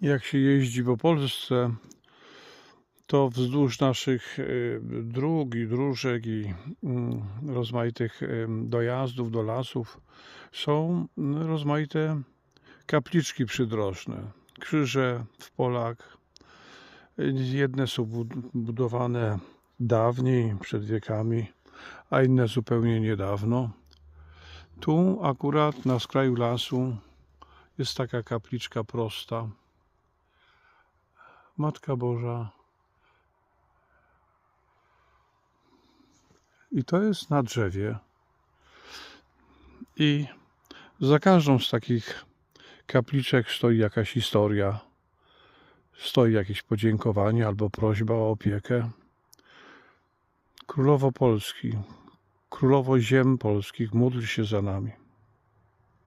jak się jeździ po Polsce, to wzdłuż naszych y, dróg i dróżek i mm, rozmaitych y, dojazdów do lasów są mm, rozmaite kapliczki przydrożne, krzyże w polach. Jedne są bud- budowane dawniej, przed wiekami, a inne zupełnie niedawno. Tu akurat na skraju lasu jest taka kapliczka prosta. Matka Boża. I to jest na drzewie. I za każdą z takich kapliczek stoi jakaś historia. Stoi jakieś podziękowanie albo prośba o opiekę. Królowo Polski, Królowo Ziem Polskich, módl się za nami.